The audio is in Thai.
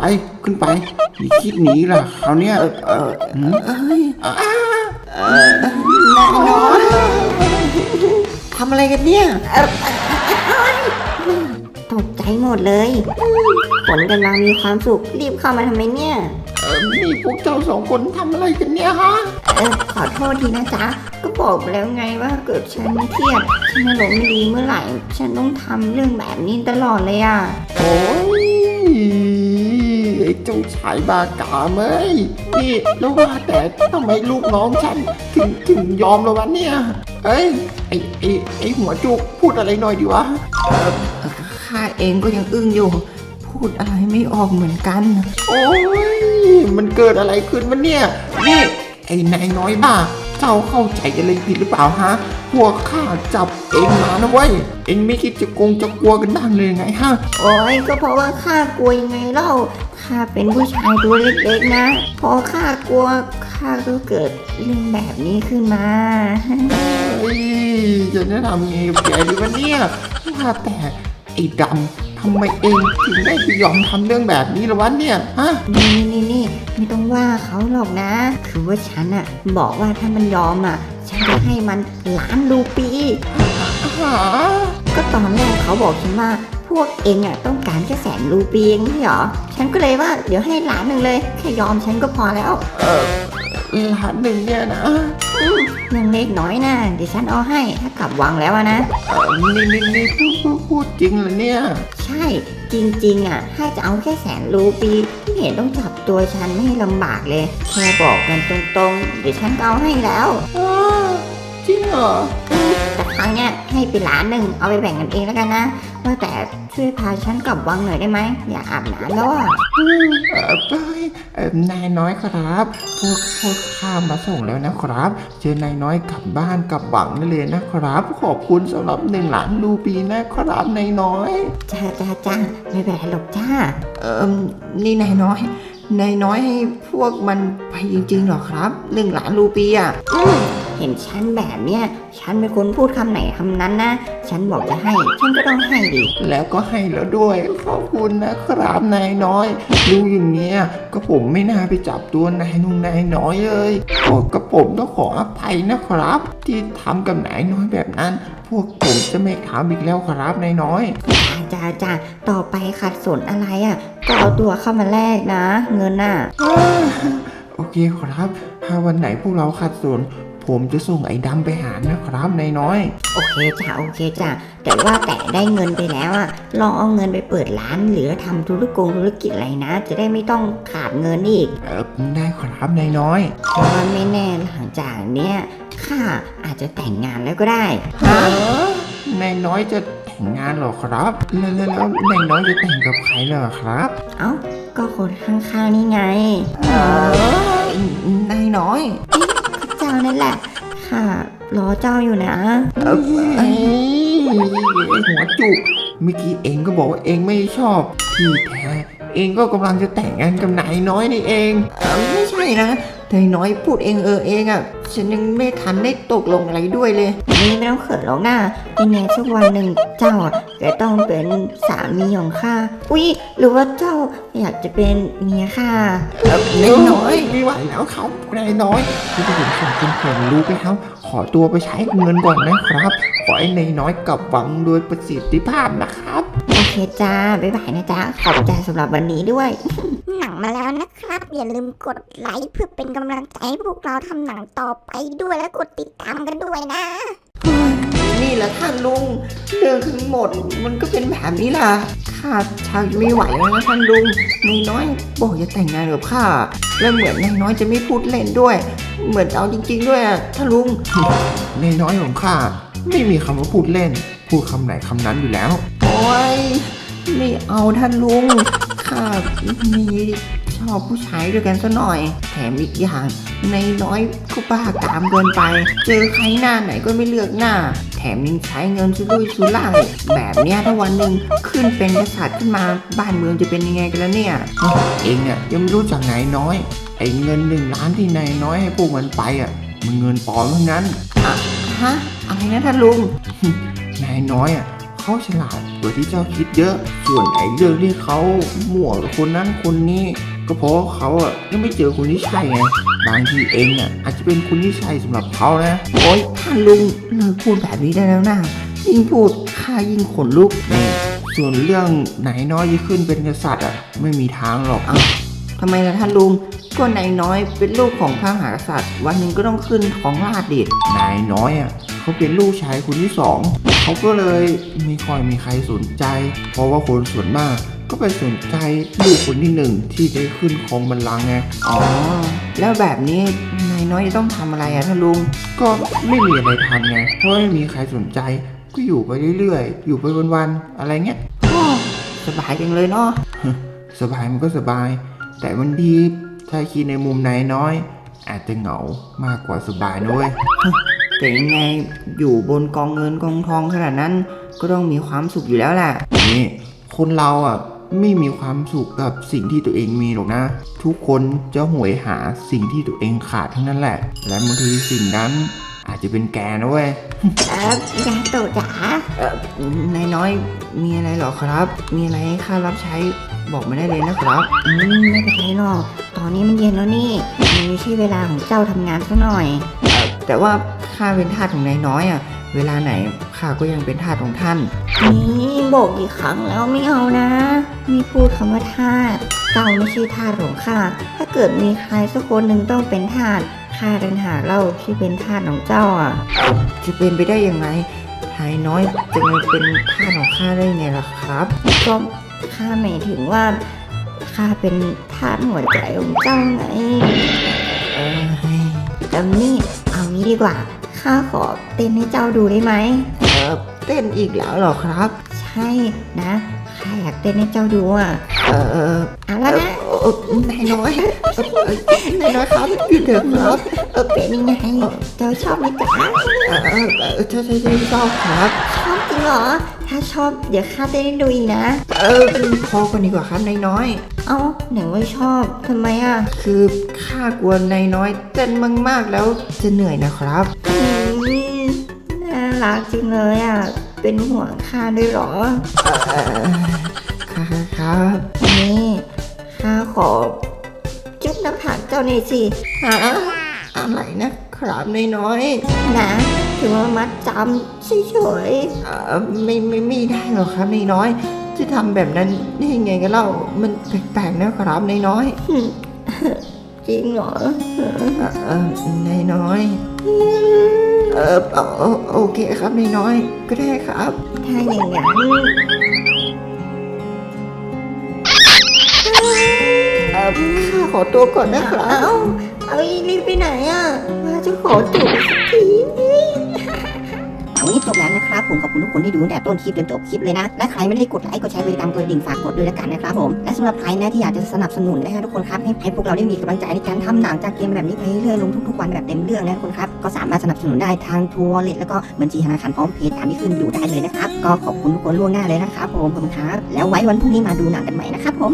ไปขึ้นไปอย่าคิดหนีล่ะคราวเนี้ยเออเออหืมเอ้ยเออนายน้อยทำอะไรกันเนี่ยเอ่อตกใจหมดเลยฝนกำลังมีความสุขรีบเข้ามาทำไมเนี่ยเออนี่พวกเจ้าสองคนทำอะไรกันเนี่ยฮะเออขอโทษทีนะจ๊ะ ก็บอกไปแล้วไงว่าเกิดฉันเครียดฉันอารมณ์ไม่ดีเมื่อไหร่ ฉันต้องทำเรื่องแบบนี้ตลอดเลยอะโอ้ยไอ้เจ้าชายบากามเอ้ยนี่แล้วว่าแต่ทำไมลูกน้องฉันถึงถึงยอมแล้ววะเนี่ย เอ้ยไอ้ไอ้ไอ้หัวจุกพูดอะไรหน่อยดีวะข้าเองก็ยังอึ้งอยู่ พูดอะไรไม่ออกเหมือนกัน โอ้ยมันเกิดอะไรขึ้นวะเนี่ยนี่ไอ้นายน้อยบ้า เจ้าเข้าใจอะไรผิดหรือเปล่าฮะ พวกข้าจับเองมานะเว้ย เองไม่คิดจะโกงจะกลัวกันบ้างเลยไงฮะ โอ้ยก็เพราะว่าข้ากลัวยังไงเล่า ข้าเป็นผู้ชายตัวเล็กๆนะ พอข้ากลัวข้าก็เกิดเรื่องแบบนี้ขึ้นมาเฮ้ยจะแนะนำไงกับแกดีวะเนี่ยว่าแต่ไอ้ดำ ทำไมเองถึงได้ไปยอมทำเรื่องแบบนี้ละวะเนี่ยฮะนี่นี่นี่ไม่ต้องว่าเขาหรอกนะ คือว่าฉันอะบอกว่าถ้ามันยอมอะฉันจะให้มันล้านรูปีหาก็ตอนแรกเขาบอกฉันว่าพวกเองอะต้องการแค่แสนรูปีเองไม่ใช่เหรอ ฉันก็เลยว่าเดี๋ยวให้ล้านหนึ่งเลย แค่ยอมฉันก็พอแล้วล้านหนึ่งเนี่ยนะเรื่องเล็กน้อยนะเดี๋ยวฉันเอาให้ถ้ากลับวังแล้วอะนะเออนี่นี่นี่พูดพูดพูดจริงเหรอเนี่ยใช่จริงๆอะถ้าจะเอาแค่แสนรูปีไม่เห็นต้องจับตัวฉันไม่ให้ลำบากเลย แค่บอกกันตรงๆ เดี๋ยวฉันก็เอาให้แล้ว จริงเหรอ ครั้งเนี้ยให้ไปล้านหนึ่งเอาไปแบ่งกันเองแล้วกันนะว่าแต่ช่วยพาฉันกลับวังหน่อยได้ไหมอยากอาบน้ำแล้วอะเออเอ้ยเอ่อนายน้อยครับ พวกพวกข้ามาส่งแล้วนะครับ เจอนายน้อยกลับบ้านกลับบังได้เลยนะครับ ขอบคุณสำหรับหนึ่งหลานรูปีนะครับนายน้อยจ้าจ้าจ้าไม่เป็นไรหรอกจ้า เอิมนี่นายน้อยนายน้อยให้พวกมันไปจริงๆเหรอครับหนึ่งหลานรูปีอะ เห็นฉันแบบเนี้ย ฉันเป็นคนพูดคำไหนคำนั้นนะ ฉันบอกจะให้ ฉันก็ต้องให้ดิ แล้วก็ให้แล้วด้วย ขอบคุณนะครับนายน้อยรู้อย่างเนี้ยก็ผมไม่น่าไปจับตัวนายนุ่งนายน้อยเลยก็กระผมต้องขออภัยนะครับ ที่ทำกับนายน้อยแบบนั้น พวกผมจะไม่ทำอีกแล้วครับนายน้อยจ้าจ้าจ้าต่อไปขัดสนอะไรอะก็เอาตัวเข้ามาแลกนะ เงินน่ะ โอเคครับ ถ้าวันไหนพวกเราขัดสน ผมจะส่งไอ้ดำไปหานะครับนายน้อย โอเคจ้ะโอเคจ้ะแต่ว่าแต่ได้เงินไปแล้วอะลองเอาเงินไปเปิดร้าน หรือทำธุรกงธุรกิจอะไรนะ จะได้ไม่ต้องขาดเงินอีกเออได้ครับนายน้อยเพราะว่าไม่แน่หลังจากเนี้ยข้าอาจจะแต่งงานแล้วก็ได้ฮะนายน้อยจะแต่งงานเหรอครับ แล้วแล้วแล้วนายน้อยจะแต่งกับใครเหรอครับ เอ้าก็คนข้างๆนี่ไงเออนายน้อยเจ้านั่นแหละข้ารอเจ้าอยู่นะเอ้ยไอ้หัวจุกเมื่อกี้เองก็บอกว่าเองไม่ชอบที่แท้เองก็กำลังจะแต่งงานกับนายน้อยนี่เองเอ้าไม่ใช่นะนายน้อยพูดเองเออเองอะ ฉันยังไม่ทันได้ตกลงอะไรด้วยเลย นี่ไม่ต้องเขินหรอกนะยังไงสักวันหนึ่งเจ้าอะจะต้องเป็นสามีของข้า อุ๊ย หรือว่าเจ้าอยากจะเป็นเมียข้านายน้อยไม่ไหวแล้วครับนายน้อยที่ผมส่งคุณผมรู้ไปแล้วขอตัวไปใช้เงินก่อนนะครับ ขอให้นายน้อยกลับวังโดยประสิทธิภาพนะครับ โอเคจ้า บ๊ายบายนะจ๊ะ ขอบใจสำหรับวันนี้ด้วย หนังมาแล้วนะครับ อย่าลืมกดไลค์เพื่อเป็นกำลังใจให้พวกเราทำหนังต่อไปด้วยและกดติดตามกันด้วยนะ นี่แหละท่านลุง เรื่องทั้งหมดมันก็เป็นแบบนี้ล่ะ ข้าชักไม่ไหวแล้วนะท่านลุงนายน้อยบอกจะแต่งงานกับข้า แล้วเหมือนนายน้อยจะไม่พูดเล่นด้วย เหมือนเอาจริง ๆ ด้วยอะท่านลุงนายน้อยของข้าไม่มีคำว่าพูดเล่น พูดคำไหนคำนั้นอยู่แล้ว โอ้ยไม่เอาท่านลุง ข้ามี ชอบผู้ชายด้วยกันซะหน่อย แถมอีกอย่างในน้อยก็บ้ากามเกินไป เจอใครหน้าไหนก็ไม่เลือกหน้า แถมยังใช้เงินซุรุ่ยซุร่ายแบบเนี้ยถ้าวันหนึ่งขึ้นเป็นกษัตริย์ขึ้นมาบ้านเมืองจะเป็นยังไงกันแล้วเนี่ยเองเนี่ยยังไม่รู้จักนายน้อยไอ้เงินหนึ่งล้านที่นายน้อยให้พวกมันไปอะมันเงินปลอมทั้งนั้นฮะอะไรนะท่านลุงนายน้อยอะเขาฉลาดกว่าที่เจ้าคิดเยอะ ส่วนไอ้เรื่องที่เขามั่วกับคนนั้นคนนี้ ก็เพราะว่าเขาอะยังไม่เจอคนที่ใช่ไงบางทีเองอะอาจจะเป็นคนที่ใช่สำหรับเขานะโอ๊ยท่านลุงเลิกพูดแบบนี้ได้แล้วนะยิ่งพูดข้ายิ่งขนลุกนี่ส่วนเรื่องไหนน้อยจะขึ้นเป็นกษัตริย์อะไม่มีทางหรอกเอ้าทำไมล่ะท่านลุงก็นายน้อยเป็นลูกของพระมหากษัตริย์ วันหนึ่งก็ต้องขึ้นของราชย์ดินายน้อยอะเขาเป็นลูกชายคนที่สองเขาก็เลยไม่ค่อยมีใครสนใจ เพราะว่าคนส่วนมาก ก็ไปสนใจลูกคนที่หนึ่งที่ได้ขึ้นครองบัลลังก์ไง อ๋อ แล้วแบบนี้นายน้อยจะต้องทำอะไรอะท่านลุง ก็ไม่มีอะไรทำไง เพราะไม่มีใครสนใจ ก็อยู่ไปเรื่อยๆ อยู่ไปวันๆ อะไรเงี้ย โอ้สบายจังเลยเนาะ สบายมันก็สบาย แต่บางทีถ้าคิดในมุมนายน้อย อาจจะเหงามากกว่าสบายนะเว้ย แต่ยังไงอยู่บนกองเงินกองทองขนาดนั้น ก็ต้องมีความสุขอยู่แล้วแหละ นี่คนเราอะ ไม่มีความสุขกับสิ่งที่ตัวเองมีหรอกนะ ทุกคนจะหวยหาสิ่งที่ตัวเองขาดทั้งนั้นแหละ และบางทีสิ่งนั้นอาจจะเป็นแกนะเว้ยเออยาโตะจ๋านายน้อยมีอะไรหรอครับ มีอะไรให้ข้ารับใช้บอกมาได้เลยนะครับอืมไม่เป็นไรหรอกตอนนี้มันเย็นแล้วนี่มันไม่ใช่เวลาของเจ้าทำงานซะหน่อย แต่ว่าข้าเป็นทาสของนายน้อยอะ เวลาไหนข้าก็ยังเป็นทาสของท่าน นี่บอกกี่ครั้งแล้วไม่เอานะมีพูดคำว่าทาสเจ้าไม่ใช่ทาสของข้า ถ้าเกิดมีใครสักคนหนึ่งต้องเป็นทาสข้าดันหาเล่าที่เป็นทาสของเจ้าอะ จะเป็นไปได้ยังไงนายน้อยจะมาเป็นทาสของข้าได้ไงล่ะครับ ก็ข้าหมายถึงว่าข้าเป็นทาสหัวใจของเจ้าไงเออแต่นี่เอางี้ดีกว่า ข้าขอเต้นให้เจ้าดูได้ไหม เออเต้นอีกแล้วเหรอครับ ใช่นะข้าอยากเต้นให้เจ้าดูอะ เออเออเอาแล้วนะเออเออนายน้อยเออเออนายน้อยครับหยุดเถอะครับเออเป็นยังไงเจ้าชอบไหมจ๊ะเออเออเออใช่ใช่ใช่ชอบครับชอบจริงเหรอ ถ้าชอบเดี๋ยวข้าเต้นให้ดูอีกนะ เออพอกันดีกว่าครับนายน้อย เอ้าไหนว่าชอบทำไมอะ คือข้ากลัวนายน้อยเต้นมากๆแล้วจะเหนื่อยนะครับอืมน่า รักจริงเลยอะ เป็นห่วงข้าด้วยเหรอเออครับครับนี่ข้าขอจุ๊บหน้าผากเจ้าหน่อยสิฮะอะไรนะครับนายน้อยนะถือว่ามัดจำเฉยเออไม่ไม่ไม่ได้หรอกครับนายน้อยจะทำแบบนั้นได้ยังไงกันเล่ามันแปลกๆนะครับนายน้อยๆจริงเหรอเออเออนายน้อยเออ เอาเอาโอเคครับนายน้อยก็ได้ครับ ถ้าอย่างนั้นเออข้าขอตัวก่อนนะครับ เอ้าเอาอีรีบไปไหนอะมาจะขอจูบสักที เอานี้จบแล้วนะครับผมขอบคุณทุกคนที่ดูตั้งแต่ต้นคลิปจนจบคลิปเลยนะ และใครไม่ได้กดไลค์กดแชร์กดติดตามกดดิ่งฝากกดด้วยแล้วกันนะครับผม และสำหรับใครนะที่อยากจะสนับสนุนนะฮะทุกคนครับให้ให้พวกเราได้มีกำลังใจในการทำหนังจากเกมแบบนี้ไปเรื่อยๆลงทุกๆวันแบบเต็มเรื่องนะทุกคนครับก็สามารถสนับสนุนได้ทางทัวร์เลทแล้วก็บัญชีธนาคารพร้อมเพย์ตามที่ขึ้นอยู่ได้เลยนะครับก็ขอบคุณทุกคนล่วงหน้าเลยนะครับผมขอบคุณครับแล้วไว้วันพรุ่งนี้มาดูหนังกันใหม่นะครับผม